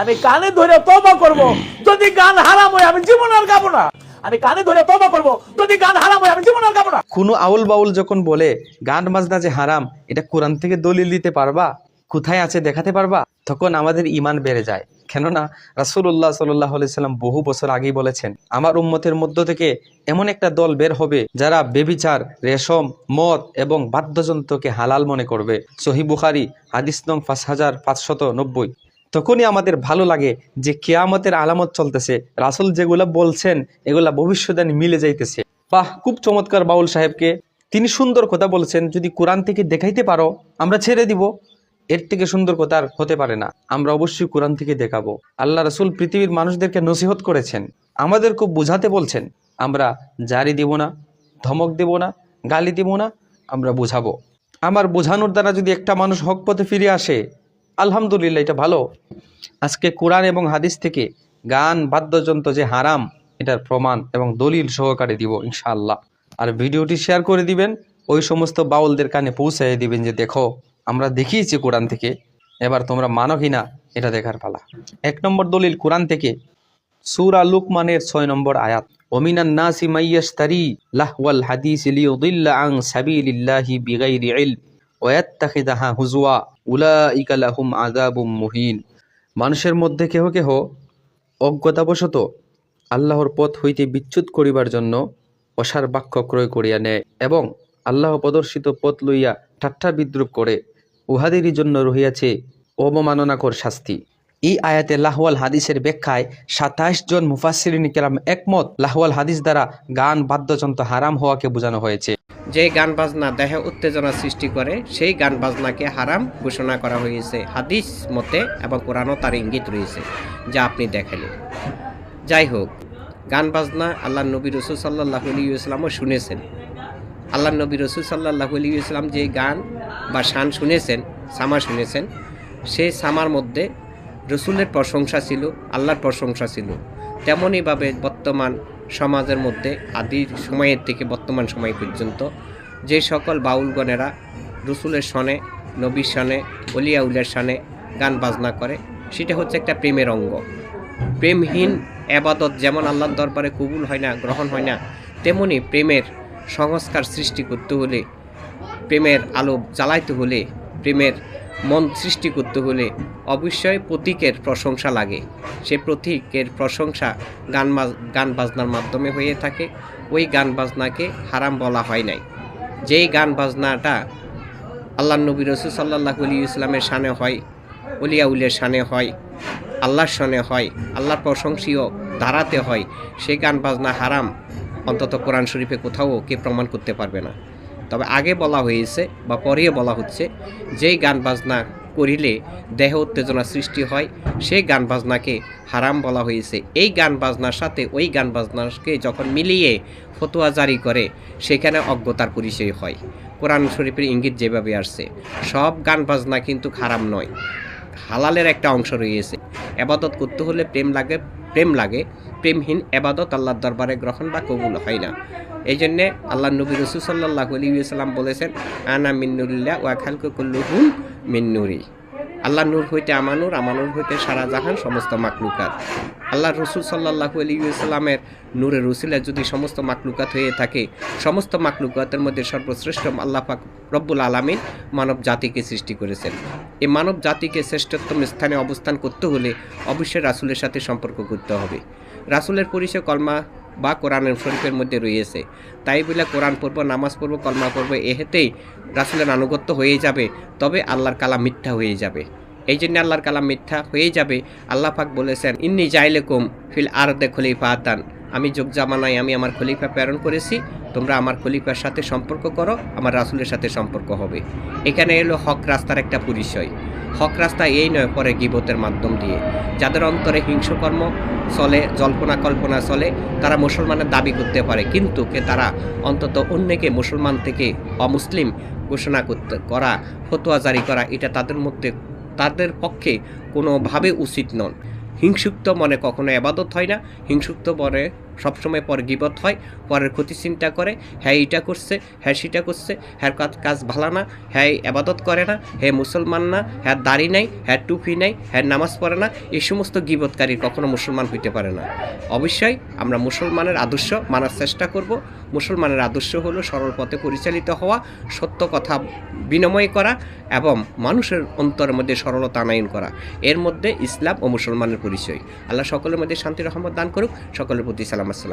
আমি কানে ধরে তবা করব। যদি গান হারাম হয়, আমি জীবন আর গাবো না। আমি কানে ধরে তবা করব। যদি গান হারাম হয়, আমি জীবন আর গাবো না। কোনো আউল বাউল যখন বলে, গান বাজনা যে হারাম, এটা কোরআন থেকে দলিল দিতে পারবা? কোথায় আছে দেখাতে পারবা? তখন আমাদের ইমান বেড়ে যায়। কেননা রাসুল্লাহ সাল্লাহ সাল্লাম বহু বছর আগেই বলেছেন, আমার উম্মতের মধ্য থেকে এমন একটা দল বের হবে, যারা বেবিচার, রেশম, মদ এবং বাদ্যযন্ত্রকে হালাল মনে করবে। সহি বুখারি, হাদিস নং পাঁচ হাজার পাঁচশত নব্বই। তখনই আমাদের ভালো লাগে যে কেয়ামতের আলামত চলতেছে। রাসুল যেগুলা বলছেন, এগুলা ভবিষ্যতে মিলে যাইতেছে। বাহ, খুব চমৎকার বাউল সাহেবকে। তিনি সুন্দর কথা বলছেন, যদি কোরআন থেকে দেখাইতে পারো, আমরা ছেড়ে দিব। এর থেকে সুন্দর কথা আর হতে পারে না। আমরা অবশ্যই কোরআন থেকে দেখাবো। আল্লাহ রাসুল পৃথিবীর মানুষদেরকে নসিহত করেছেন। আমাদের খুব বুঝাতে বলছেন, আমরা জারি দিব না, ধমক দেব না, গালি দিব না, আমরা বুঝাবো। আমার বোঝানোর দ্বারা যদি একটা মানুষ হক পথে ফিরে আসে আলহামদুলিল্লাহ, এটা ভালো। আজকে কোরআন এবং হাদিস থেকে গান, বাদ্যযন্ত্র যে হারাম, এটার প্রমাণ এবং দলিল সহকারে দিব ইনশাআল্লাহ। আর ভিডিওটি শেয়ার করে দিবেন, ওই সমস্ত বাউলদের কানে পৌঁছাই দিবেন যে দেখো, আমরা দেখিয়েছি কোরআন থেকে, এবার তোমরা মানো কি না এটা দেখার পালা। এক নম্বর দলিল কোরআন থেকে, সূরা লুকমানের ছয় নম্বর আয়াত, ওমিনান নাসি মাইয়াশতারি লাহওয়াল হাদিস লিয়ুদিল্লা আন সাবিলিল্লাহি বিগাইরি ইলম। ওয়াত্তাখিদাহা হুজুয়া উলাইকা লাহুম আযাবুম মুহিন মানুষের মধ্যে কেহ কেহ অজ্ঞতাবশত আল্লাহর পথ হইতে বিচ্যুত করিবার জন্য অসার বাক্য ক্রয় করিয়া নেয় এবং আল্লাহ প্রদর্শিত পথ লইয়া ঠাট্টা বিদ্রুপ করে, উহাদেরই জন্য রহিয়াছে অবমাননাকর শাস্তি। এই আয়াতে লাহওয়াল হাদিসের ব্যাখ্যায় সাতাইশ জন মুফাসিরিন কেরাম একমত, লাহওয়াল হাদিস দ্বারা গান, বাদ্যযন্ত্র হারাম হওয়াকে বোঝানো হয়েছে। যে গান বাজনা দেহে উত্তেজনা সৃষ্টি করে, সেই গান বাজনাকে হারাম ঘোষণা করা হয়েছে হাদিস মতে এবং কোরআনও তার ইঙ্গিত রয়েছে, যা আপনি দেখালেন যাই হোক, গান বাজনা আল্লাহ নবী রসুল সাল্লাহ ইসলামও শুনেছেন। আল্লাহ নবী রসুল সাল্লাহ ইসলাম যে গান বা শান শুনেছেন সামা শুনেছেন সেই সামার মধ্যে রসুলের প্রশংসা ছিল, আল্লাহর প্রশংসা ছিল। তেমনইভাবে বর্তমান সমাজের মধ্যে আদির সময়ের থেকে বর্তমান সময় পর্যন্ত যে সকল বাউলগণেরা রসুলের সনে, নবীর সনে, অলিয়াউলের সনে গান বাজনা করে, সেটা হচ্ছে একটা প্রেমের অঙ্গ। প্রেমহীন আবাদত যেমন আল্লাহর দরবারে কবুল হয় না, গ্রহণ হয় না, তেমনি প্রেমের সংস্কার সৃষ্টি করতে হলে, প্রেমের আলো জ্বালাইতে হলে, প্রেমের মন সৃষ্টি করতে হলে অবশ্যই প্রতীকের প্রশংসা লাগে। সে প্রতীকের প্রশংসা গান গান বাজনার মাধ্যমে হয়ে থাকে। ওই গান বাজনাকে হারাম বলা হয় নাই। যেই গান বাজনাটা আল্লাহ নবী রসুল সাল্লাহ আলী ইসলামের সানে হয় অলিয়া উলের সানে হয়, আল্লাহর সনে হয়, আল্লাহর প্রশংসীয় ধারাতে হয় সেই গান বাজনা হারাম। অন্তত কোরআন শরীফে কোথাও কে প্রমাণ করতে পারবে না। তবে আগে বলা হয়েছে বা পরে বলা হচ্ছে, যেই গান বাজনা করিলে দেহ উত্তেজনা সৃষ্টি হয়, সেই গান বাজনাকে হারাম বলা হয়েছে। এই গান বাজনার সাথে ওই গান বাজনাকে যখন মিলিয়ে ফতোয়া জারি করে, সেখানে অজ্ঞতার পরিচয় হয়। কোরআন শরীফের ইঙ্গিত যেভাবে আসছে, সব গান বাজনা কিন্তু খারাপ নয়, হালালের একটা অংশ রয়েছে। এবাদত করতে হলে প্রেম লাগে প্রেম লাগে। প্রেমহীন এবাদত আল্লাহর দরবারে গ্রহণ বা কবুল হয় না। এই জন্যে আল্লাহ নবী রসুল সাল্লাহ আলিয়াল্লাম বলেছেন, আনা মিন্নুরিল্লা ওয়া খালকু কুল্লুহুম মিন্নুরি। আল্লাহ নূর হইতে আমানুর আমানুর হইতে সারা জাহান, সমস্ত মাকলুকাত। আল্লাহ রসুল সাল্লাহু আলিয়াল্লামের নূরের রসুলের যদি সমস্ত মাকলুকাত হয়ে থাকে, সমস্ত মাকলুকাতের মধ্যে সর্বশ্রেষ্ঠ আল্লাহ পাক রব্বুল আলমিন মানব জাতিকে সৃষ্টি করেছেন। এই মানব জাতিকে শ্রেষ্ঠতম স্থানে অবস্থান করতে হলে অবশ্যই রাসুলের সাথে সম্পর্ক করতে হবে। রাসুলের পরিচয় কলমা বা কোরআনের শরীফের মধ্যে রয়েছে। তাই বলে কোরআন পর্ব নামাজ পড়ব, কলমা পর্ব এহেতেই রাসুলের আনুগত্য হয়ে যাবে। তবে আল্লাহর কালাম মিথ্যা হয়ে যাবে। এই জন্য আল্লাহর কালাম মিথ্যা হয়ে যাবে। আল্লাহ পাক বলেছেন, ইন্নি জাইলেকুম ফিল আর দে খলিফা আতান আমি যোগ জামানায় আমি আমার খলিফা প্রেরণ করেছি, তোমরা আমার খলিফার সাথে সম্পর্ক করো, আমার রাসুলের সাথে সম্পর্ক হবে। এখানে এলো হক রাস্তার একটা পরিচয়। হক রাস্তা এই নয়, পরে গিবতের মাধ্যম দিয়ে। যাদের অন্তরে হিংসকর্ম চলে, জল্পনা কল্পনা চলে, তারা মুসলমানের দাবি করতে পারে, কিন্তু কে তারা অন্তত অন্যকে মুসলমান থেকে অমুসলিম ঘোষণা করতে, করা, ফতোয়া জারি করা, এটা তাদের মধ্যে, তাদের পক্ষে কোনোভাবে উচিত নন হিংসুক্ত মনে কখনো আবাদত হয় না, হিংসুক্ত মনে সবসময় পর গিবত হয়, পরের ক্ষতি চিন্তা করে হ্যাঁ এইটা করছে হ্যাঁ সেটা করছে হ্যাঁ কাজ কাজ ভালো না হ্যাঁ আবাদত করে না হ্যাঁ মুসলমান না হ্যাঁ দাড়ি নাই হ্যাঁ টুপি নাই হ্যাঁ নামাজ পড়ে না, এই সমস্ত গিবতকারী কখনো মুসলমান হইতে পারে না। অবশ্যই আমরা মুসলমানের আদর্শ মানার চেষ্টা করব। মুসলমানের আদর্শ হলো সরল পথে পরিচালিত হওয়া, সত্য কথা বিনিময় করা এবং মানুষের অন্তরের মধ্যে সরলতা আনায়ন করা। এর মধ্যে ইসলাম ও মুসলমানের পরিচয়। আল্লাহ সকলের মধ্যে শান্তি, রহমত দান করুক। সকলের প্রতি সালাম। Assalamualaikum.